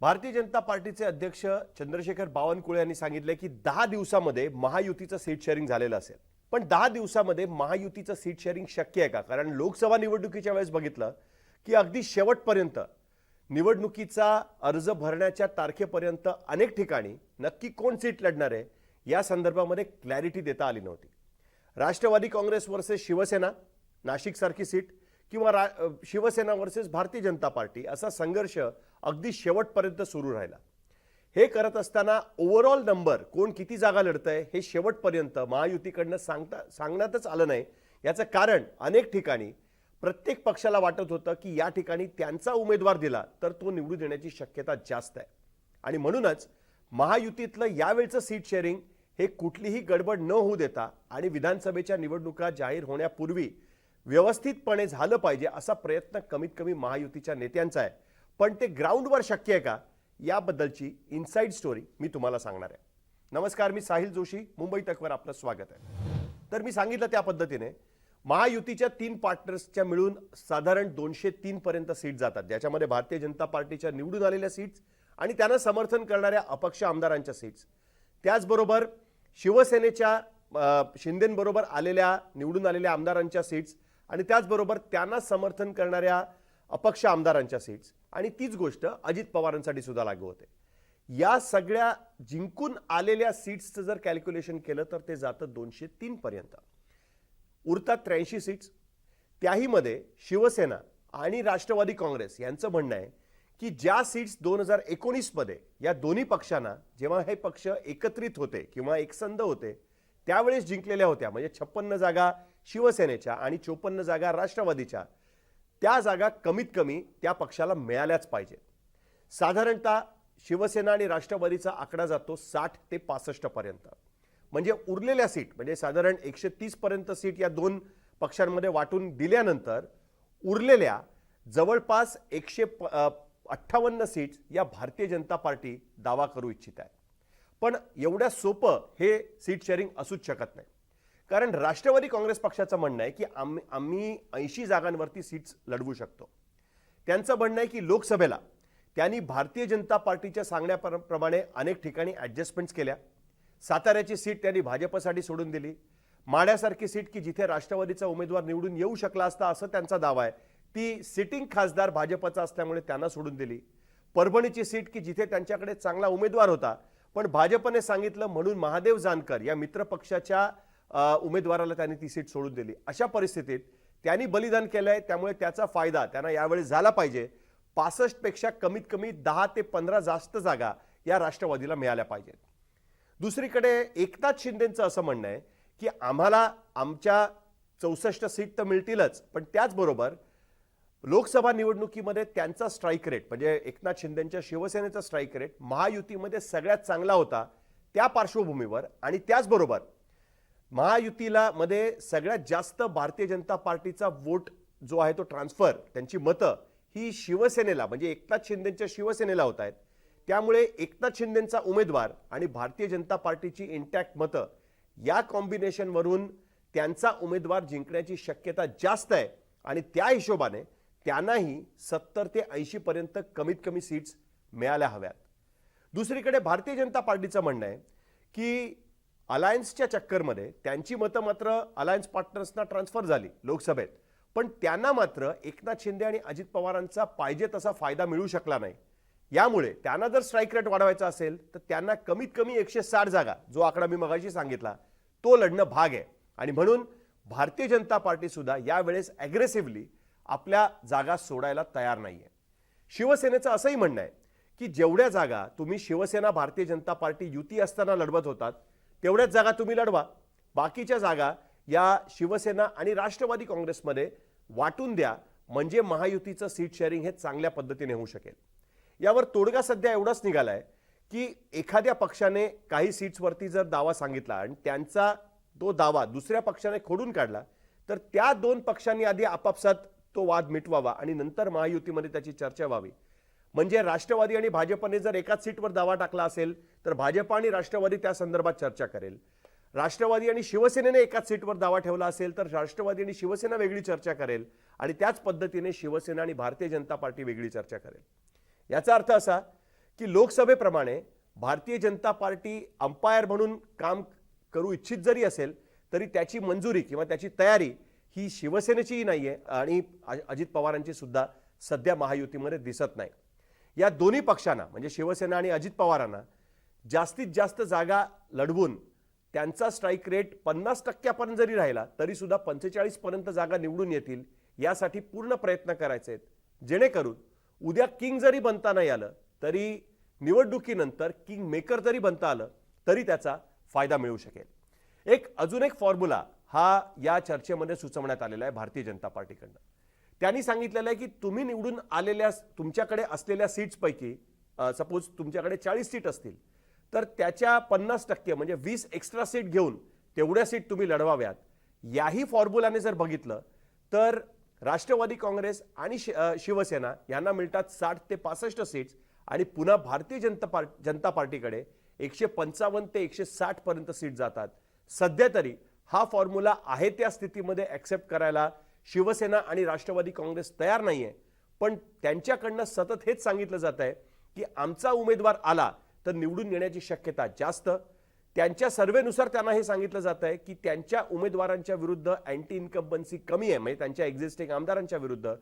भारतीय जनता पार्टीचे अध्यक्ष चंद्रशेखर बावनकुळे यांनी सांगितले की दहा दिवसामध्ये महायुतीचं सीट शेअरिंग झालेलं असेल. पण दहा दिवसामध्ये महायुतीचं सीट शेअरिंग शक्य आहे का? कारण लोकसभा निवडणुकीच्या वेळेस बघितलं की अगदी शेवटपर्यंत निवडणुकीचा अर्ज भरण्याच्या तारखेपर्यंत अनेक ठिकाणी नक्की कोण सीट लढणार आहे या संदर्भामध्ये क्लॅरिटी देता आली नव्हती. राष्ट्रवादी काँग्रेस वर्सेस शिवसेना नाशिकसारखी सीट किंवा रा शिवसेना वर्सेस भारतीय जनता पार्टी असा संघर्ष अगदी शेवटपर्यंत सुरू राहिला. हे करत असताना ओव्हरऑल नंबर कोण किती जागा लढतंय हे शेवटपर्यंत महायुतीकडनं सांगता सांगण्यातच आलं नाही. याचं कारण अनेक ठिकाणी प्रत्येक पक्षाला वाटत होतं की या ठिकाणी त्यांचा उमेदवार दिला तर तो निवडून येण्याची शक्यता जास्त आहे. आणि म्हणूनच महायुतीतलं यावेळचं सीट शेअरिंग हे कुठलीही गडबड न होऊ देता आणि विधानसभेच्या निवडणुका जाहीर होण्यापूर्वी व्यवस्थितपणे झालं पाहिजे असा प्रयत्न कमीत कमी महायुतीच्या नेत्यांचा आहे. पण ते ग्राउंडवर शक्य आहे का? याबद्दलची इनसाइड स्टोरी मी तुम्हाला सांगणार आहे. नमस्कार मी साहिल जोशी मुंबई तकवर आपलं स्वागत आहे. तर मी सांगितलं त्या पद्धतीने महायुतीच्या तीन पार्टनर्सच्या मिळून साधारण दोनशे तीन पर्यंत सीट जातात ज्याच्यामध्ये भारतीय जनता पार्टीच्या निवडून आलेल्या सीट्स आणि त्यांना समर्थन करणाऱ्या अपक्ष आमदारांच्या सीट्स त्याचबरोबर शिवसेनेच्या शिंदेंबरोबर आलेल्या निवडून आलेल्या आमदारांच्या सीट्स आणि त्याचबरोबर त्यांना समर्थन करणाऱ्या अपक्ष आमदारांच्या सीट्स आणि तीच गोष्ट अजित पवारांसाठी सुद्धा लागू होते. या सगळ्या जिंकून आलेल्या सीट्सचं जर कॅल्क्युलेशन केलं तर ते जातं दोनशे तीन पर्यंत. उरतात त्र्याऐंशी सीट्स त्याहीमध्ये शिवसेना आणि राष्ट्रवादी काँग्रेस यांचं म्हणणं आहे की ज्या सीट्स दोन हजार एकोणीसमध्ये या दोन्ही पक्षांना जेव्हा हे पक्ष एकत्रित होते किंवा एकसंध होते त्यावेळेस जिंकलेल्या होत्या म्हणजे छप्पन्न जागा शिवसेनेच्या आणि चोपन्न जागा राष्ट्रवादीच्या. त्या जागा कमीत कमी त्या पक्षाला मिळाल्याच पाहिजे. साधारणतः शिवसेना आणि राष्ट्रवादीचा आकडा जातो साठ ते पासष्ट पर्यंत. म्हणजे उरलेल्या सीट म्हणजे साधारण एकशे तीस पर्यंत सीट या दोन पक्षांमध्ये वाटून दिल्यानंतर उरलेल्या जवळपास एकशे अठ्ठावन्न सीट या भारतीय जनता पार्टी दावा करू इच्छित आहे. पण एवढ्या सोपं हे सीट शेअरिंग असूच शकत नाही. कारण राष्ट्रवादी काँग्रेस पक्षाचं म्हणणं आहे की आम्ही आम्ही ऐंशी जागांवरती सीट्स लढवू शकतो. त्यांचं म्हणणं आहे की लोकसभेला त्यांनी भारतीय जनता पार्टीच्या सांगण्याप्रमाणे अनेक ठिकाणी ॲडजस्टमेंट्स केल्या. साताऱ्याची सीट त्यांनी भाजपसाठी सोडून दिली. माड्यासारखी सीट की जिथे राष्ट्रवादीचा उमेदवार निवडून येऊ शकला असता असं त्यांचा दावा आहे. ती सिटिंग खासदार भाजपचा असल्यामुळे त्यांना सोडून दिली. परभणीची सीट की जिथे त्यांच्याकडे चांगला उमेदवार होता पण भाजपने सांगितलं म्हणून महादेव जानकर या मित्रपक्षाच्या उमेदवाराला त्यांनी ती सीट सोडून दिली. अशा परिस्थितीत त्यांनी बलिदान केलंय त्यामुळे त्याचा फायदा त्यांना यावेळी झाला पाहिजे. पासष्टपेक्षा कमीत कमी दहा ते पंधरा जास्त जागा या राष्ट्रवादीला मिळाल्या पाहिजेत. दुसरीकडे एकनाथ शिंदेंचं असं म्हणणं आहे की आम्हाला आमच्या चौसष्ट सीट तर मिळतीलच पण त्याचबरोबर लोकसभा निवडणुकीमध्ये त्यांचा स्ट्राईक रेट म्हणजे एकनाथ शिंदेंच्या शिवसेनेचा स्ट्राईक रेट महायुतीमध्ये सगळ्यात चांगला होता त्या पार्श्वभूमीवर आणि त्याचबरोबर महायुतीला मध्ये सगळ्यात जास्त भारतीय जनता पार्टीचा वोट जो आहे तो ट्रान्सफर त्यांची मतं ही शिवसेनेला म्हणजे एकनाथ शिंदेच्या शिवसेनेला होत आहेत. त्यामुळे एकनाथ शिंदेचा उमेदवार आणि भारतीय जनता पार्टीची इंटॅक्ट मतं या कॉम्बिनेशनवरून त्यांचा उमेदवार जिंकण्याची शक्यता जास्त आहे आणि त्या हिशोबाने त्यांनाही सत्तर ते ऐंशीपर्यंत कमीत कमी सीट्स मिळाल्या हव्यात. दुसरीकडे भारतीय जनता पार्टीचं म्हणणं आहे की अलायन्सच्या चक्करमध्ये त्यांची मतं मात्र अलायन्स पार्टनर्सना ट्रान्सफर झाली लोकसभेत. पण त्यांना मात्र एकनाथ शिंदे आणि अजित पवारांचा पाहिजे तसा फायदा मिळू शकला नाही. यामुळे त्यांना जर स्ट्राईक रेट वाढवायचा असेल तर त्यांना कमीत कमी एकशे साठ जागा जो आकडा मी मगाशी सांगितला तो लढणं भाग आहे. आणि म्हणून भारतीय जनता पार्टी सुद्धा यावेळेस ॲग्रेसिव्हली आपल्या जागा सोडायला तयार नाहीये. शिवसेनेचं असंही म्हणणं आहे की जेवढ्या जागा तुम्ही शिवसेना भारतीय जनता पार्टी युती असताना लढवत होतात तेवढ्याच जागा तुम्ही लढवा. बाकीच्या जागा या शिवसेना आणि राष्ट्रवादी काँग्रेसमध्ये वाटून द्या म्हणजे महायुतीचं सीट शेअरिंग हे चांगल्या पद्धतीने होऊ शकेल. यावर तोडगा सध्या एवढाच निघालाय की एखाद्या पक्षाने काही सीट्सवरती जर दावा सांगितला आणि त्यांचा तो दावा दुसऱ्या पक्षाने खोडून काढला तर त्या दोन पक्षांनी आधी आपापसात तो वाद मिटवावा आणि नंतर महायुतीमध्ये त्याची चर्चा व्हावी. म्हणजे राष्ट्रवादी आणि भाजपने जर एकाच सीटवर दावा टाकला असेल तर भाजप आणि राष्ट्रवादी त्या संदर्भात चर्चा करेल. राष्ट्रवादी आणि शिवसेनेने एकाच सीटवर दावा ठेवला असेल तर राष्ट्रवादी आणि शिवसेना वेगळी चर्चा करेल आणि त्याच पद्धतीने शिवसेना आणि भारतीय जनता पार्टी वेगळी चर्चा करेल. याचा अर्थ असा की लोकसभेप्रमाणे भारतीय जनता पार्टी अंपायर म्हणून काम करू इच्छित जरी असेल तरी त्याची मंजुरी किंवा त्याची तयारी ही शिवसेनेचीही नाही आहे आणि अजित पवारांची सुद्धा सध्या महायुतीमध्ये दिसत नाही. या दोन्ही पक्षांना म्हणजे शिवसेना आणि अजित पवारांना जास्तीत जास्त जागा लढवून त्यांचा स्ट्राईक रेट पन्नास टक्क्यापर्यंत जरी राहिला तरी सुद्धा पंचेचाळीस पर्यंत जागा निवडून येतील यासाठी पूर्ण प्रयत्न करायचे आहेत. जेणेकरून उद्या किंग जरी बनता नाही आलं तरी निवडणुकीनंतर किंग मेकर जरी बनता आलं तरी त्याचा फायदा मिळू शकेल. एक अजून एक फॉर्म्युला हा या चर्चेमध्ये सुचवण्यात आलेला आहे भारतीय जनता पार्टीकडनं. त्यांनी सांगितलेलं आहे की तुम्ही निवडून आलेल्या तुमच्याकडे असलेल्या सीट्सपैकी सपोज तुमच्याकडे चाळीस सीट असतील तर त्याच्या पन्नास टक्के म्हणजे वीस एक्स्ट्रा सीट घेऊन तेवढ्या सीट तुम्ही लढवाव्यात. याही फॉर्म्युलाने जर बघितलं तर राष्ट्रवादी काँग्रेस आणि शि- शिवसेना यांना मिळतात साठ ते पासष्ट सीट्स आणि पुन्हा भारतीय जनता पार्ट जनता पार्टीकडे एकशे पंचावन्न ते एकशे साठपर्यंत सीट जातात. सध्या तरी हा फॉर्म्युला आहे त्या स्थितीमध्ये ॲक्सेप्ट करायला शिवसेना आणि राष्ट्रवादी काँग्रेस तयार नाही आहे पण त्यांच्याकडनं सतत हेच सांगितलं जात आहे की आमचा उमेदवार आला तर निवडून येण्याची शक्यता जास्त. त्यांच्या सर्वेनुसार त्यांना हे सांगितलं जात आहे की त्यांच्या उमेदवारांच्या विरुद्ध अँटी इन्कम्बन्सी कमी आहे म्हणजे त्यांच्या एक्झिस्टिंग आमदारांच्या विरुद्ध.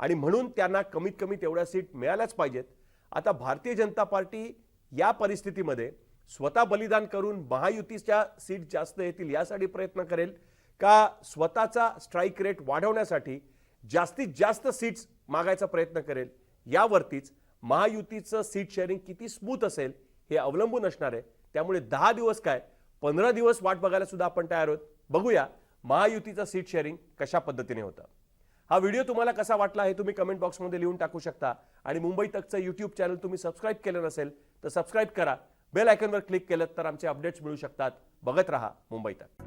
आणि म्हणून त्यांना कमीत कमी तेवढ्या सीट मिळाल्याच पाहिजेत. आता भारतीय जनता पार्टी या परिस्थितीमध्ये स्वतः बलिदान करून महायुतीच्या सीट जास्त येतील यासाठी प्रयत्न करेल का स्वतःचा स्ट्राईक रेट वाढवण्यासाठी जास्तीत जास्त सीट्स मागायचा प्रयत्न करेल? यावरतीच महायुतीचं सीट शेअरिंग किती स्मूथ असेल हे अवलंबून असणार आहे. त्यामुळे दहा दिवस काय? पंधरा दिवस वाट बघायला सुद्धा आपण तयार आहोत. बघूया महायुतीचं सीट शेअरिंग कशा पद्धतीने होतं. हा व्हिडिओ तुम्हाला कसा वाटला हे तुम्ही कमेंट बॉक्समध्ये लिहून टाकू शकता. आणि मुंबई तकचं यूट्यूब चॅनल तुम्ही सबस्क्राईब केलं नसेल तर सबस्क्राईब करा. बेल आयकनवर क्लिक केलं तर आमचे अपडेट्स मिळू शकतात. बघत राहा मुंबई तक.